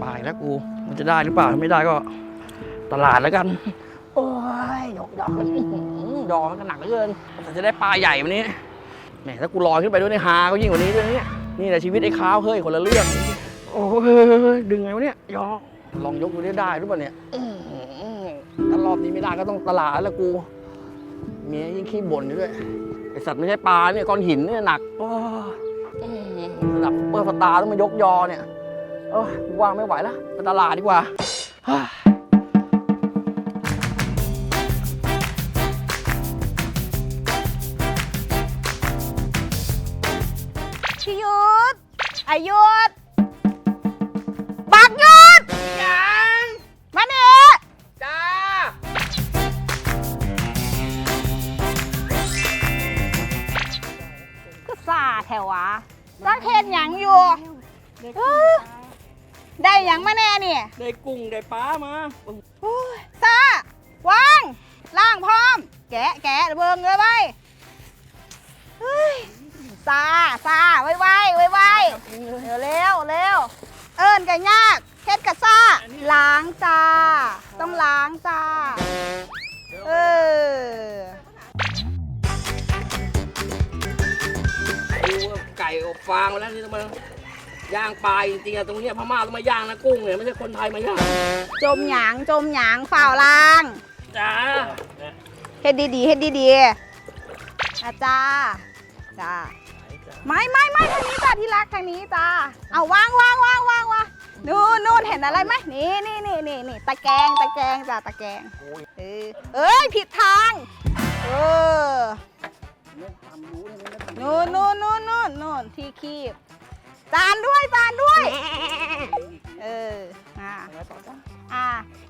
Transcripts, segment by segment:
ไปแล้วกูมันจะได้หรือเปล่าถ้าไม่ได้ก็ตลาดแล้วกัน โอ้ยดอกดอกอื้อหือดอกมันก็หนักเหลือเกินแต่จะได้ปลาใหญ่วันนี้แหมถ้ากูลอยขึ้นไปด้วยในฮาก็ยิ่งกว่านี้ด้วยเนี่ยนี่แหละชีวิตไอ้ข้าวเฮ้ยคนละเรื่องโอ้ยดึงไงวะเนี่ยยอลองยกดูได้ได้หรือเปล่าเนี่ยถ้ารอบนี้ไม่ได้ก็ต้องตลาดแล้วกูเมียยิ่งขี้บ่นอยู่ด้วยไอสัตว์ไม่ใช่ปลาเนี่ยก้อนหินเนี่ยหนักโอ้ยอื้อหือระดับเปอร์สตาร์ต้องมายกยอเนี่ย เออกูว่างไม่ไหวแล้วไปตลาดดีกว่าเฮ้ยพี่ยุทธอายุทธบักยุทธยังมาเนี่ยจ้าก็ซาแถวะจักเห็นหยังอยู่เอ้อ ได้หยังมาแน่เนี่ยได้กุ้งได้ปลามาโอ้ยซาวางล่างพร้อม แกะแกะเบิ่งเลยไปเฮ้ยซาซาไวไวไวไวเร็วเร็วเร็วเอิญกันยากเฮ็ดกะซ่าล้างจ้า ต้องล้างจ้า เออกูไก่อบฟางมาแล้วนี่ต้องมา ย่างปลาจริงๆอะตรงเนี้ยพม่าต้องมาย่างนะกุ้งเนี่ยไม่ใช่คนไทยมาย่างจมหยางจมหยางฝ่าวล่างจ้าเฮ็ดดีๆเฮ็ดดีๆอาจ้าจ้าไม่ไม่ไม่ทางนี้จ้าที่รักทางนี้จ้าเอาวางวางวางวางวางนู่นนู่นเห็นอะไรไหมนี่นี่นี่นี่นี่ตะแกรงตะแกรงจ้าตะแกรงเออเอ้ยผิดทางเออนู่นนู่นนู่นนู่นนู่นที่คีบ จานด้วยจานด้วย เอออ่าอ่า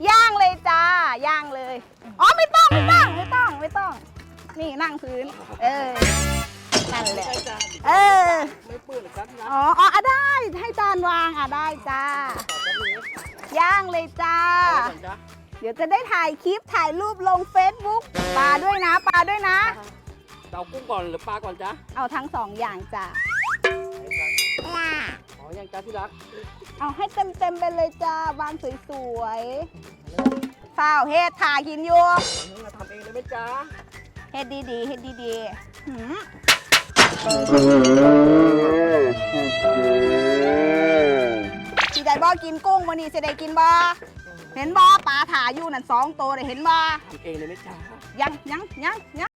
ย่างเลยจ้าย่างเลย อ๋อไม่ต้องไม่ต้องไม่ต้องไม่ต้อง นี่นั่งพื้น เออนั่นแหละเออไม่เปื้อนหรอกครับนะอ๋ออ๋ออะได้ให้จานวางอะได้จ้าย่างเลยจ้าจ้า เดี๋ยวจะได้ถ่ายคลิปถ่ายรูปลงเฟซบุ๊กปลาด้วยนะปลาด้วยนะเอากุ้งก่อนหรือปลาก่อนจ้าเอาทั้งสองอย่างจ้า อ๋อยังจ้าที่รักเอาให้เต็มเต็มๆไปเลยจ้าบานสวยๆข้าวเฮ็ดถ่ายกินอยู่เอามาทำเองเลยไหมจ้าเฮ็ดดีๆเฮ็ดดีๆหืม สิได้บ่กินกุ้งวันนี้สิได้กินบ่เห็นบ่ปลาถาอยู่นั่นสองตัวได้เห็นบ่ทำเองเลยไหมจ้า ยังยังยังยัง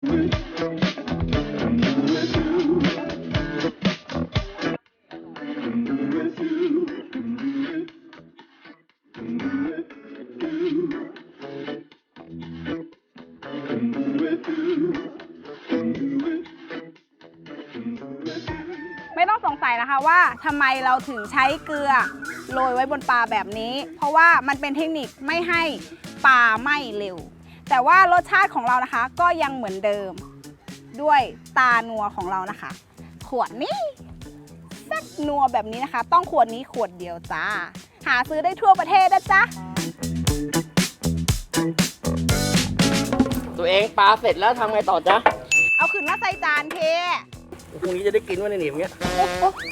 ไม่ต้องสงสัยนะคะว่าทำไมเราถึงใช้เกลือโรยไว้บนปลาแบบนี้ เพราะว่ามันเป็นเทคนิคไม่ให้ปลาไหม้เร็ว แต่ว่ารสชาติของเรานะคะก็ยังเหมือนเดิม ด้วยตานัวของเรานะคะ ขวดนี้แซ่บนัวแบบนี้นะคะ ต้องขวดนี้ขวดเดียวจ้า หาซื้อได้ทั่วประเทศนะจ๊ะตัวเองปลาเสร็จแล้วทำไงต่อจ๊ะเอาขึ้นมาใส่จานเทพรุ่งนี้จะได้กินว่าในหนีบอย่างเงี้ย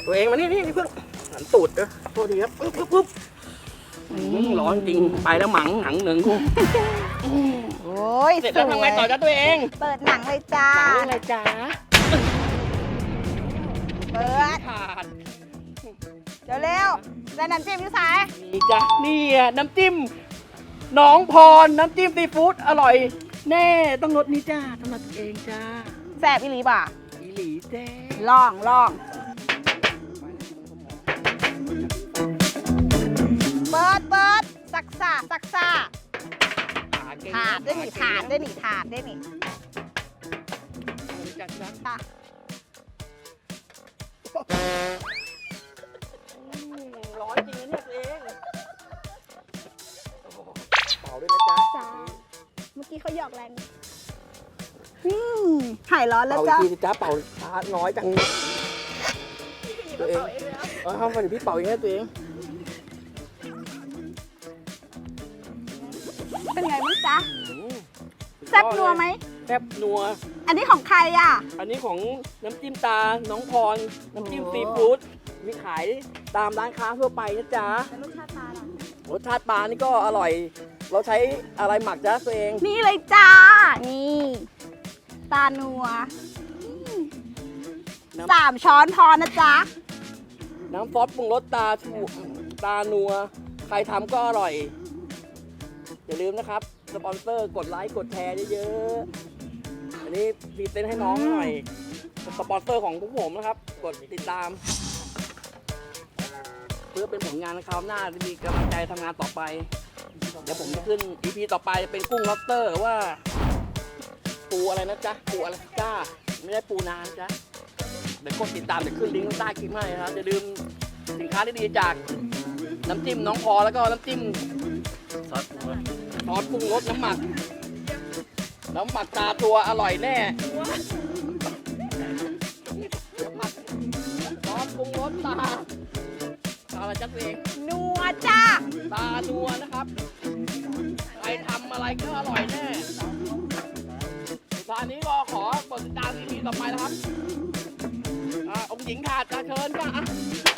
ตัวเองมานี่นี่นี่เพิ่งหันตูดเด้อโทษทีครับปึ๊บปึ๊บปึ๊บอืมร้อนจริงไปแล้วหมังหนังหนึ่งกู โอ้ยเสร็จแล้วทำไงต่อจ๊ะตัวเองเปิดหนังเลยจ้า หนังอะไรจ๊ะเปิดขาดเร็วๆแล้วน้ำจิ้มอยูสายนี่จ้ะนี่อะน้ำจิ้มหน้องพรน้ำจิ้มซีฟู้ดอร่อย แน่ต้องรสนี้จ้าต้องรสเองจ้าแซ่บอีหลีบ่ะอีหลีแจ้ลองลองเปิดเปิดสักซาสักซา ถาดได้หนิถาดได้หนิถาดได้หนิจัดจ้ะค่ะอืมร้อนจริงนะเนี่ยตัวเองโอ้โหเป่าด้วยนะจ๊ะจ้าเมื่อกี้เขาหยอกแรงอืมหายร้อนแล้วเป่าอีจ้ากทีสิจ๊ะเป่าช้าน้อยจังตัวเองเออเอาไปเดี๋ยวพี่เป่าเองนะตัวเองเป็นไงบ้าง จ๊ะอืมแซ่บนัวไหมแซ่บนัว อันนี้ของใครอะ อันนี้ของน้ำจิ้มตา น้องพร น้ำจิ้มโอ้ซีฟู้ด มีขายตามร้านค้าทั่วไปนะจ๊ะรสชาติปลาหรอรสชาติปลานี่ก็อร่อย เราใช้อะไรหมักจ๊ะตัวเอง นี่เลยจ้า นี่ ตานัวอืมน้ำสามช้อนพอนะจ๊ะ น้ำซอสปรุงรสตาชูตานัว ใครทำก็อร่อย อย่าลืมนะครับ สปอนเซอร์กดไลค์กดแชร์เยอะๆ อันนี้พรีเซนต์ให้น้องหน่อย สปอนเซอร์ของพวกผมนะครับ กดติดตาม เพื่อเป็นผลงานในคราวหน้าจะมีกำลังใจทำงานต่อไป เดี๋ยวผมจะขึ้น EP ต่อไปเป็นกุ้งล็อบสเตอร์หรือว่า ปูอะไรนะจ๊ะ ปูอะไรจ้าไม่ได้ปูนานจ๊ะเดี๋ยวกดติดตามเดี๋ยวขึ้นลิงก์ข้างใต้คลิปให้นะครับอย่าลืมสินค้าที่ดีๆจากน้ำจิ้มน้องพอแล้วก็น้ำจิ้มซอส ซอสปรุงรสน้ำหมัก น้ำหมักตาตัวอร่อยแน่น้ำหมักซอสปรุงรสตาตาอะไรจ๊ะตัวเองนัวจ้าตานัวนะครับ ใครทำอะไรก็อร่อยแน่สุดท้ายนี้ก็ขอกดติดตาม EP ต่อไปนะครับ อ่าองค์หญิงขาดจะเชิญค่ะอะ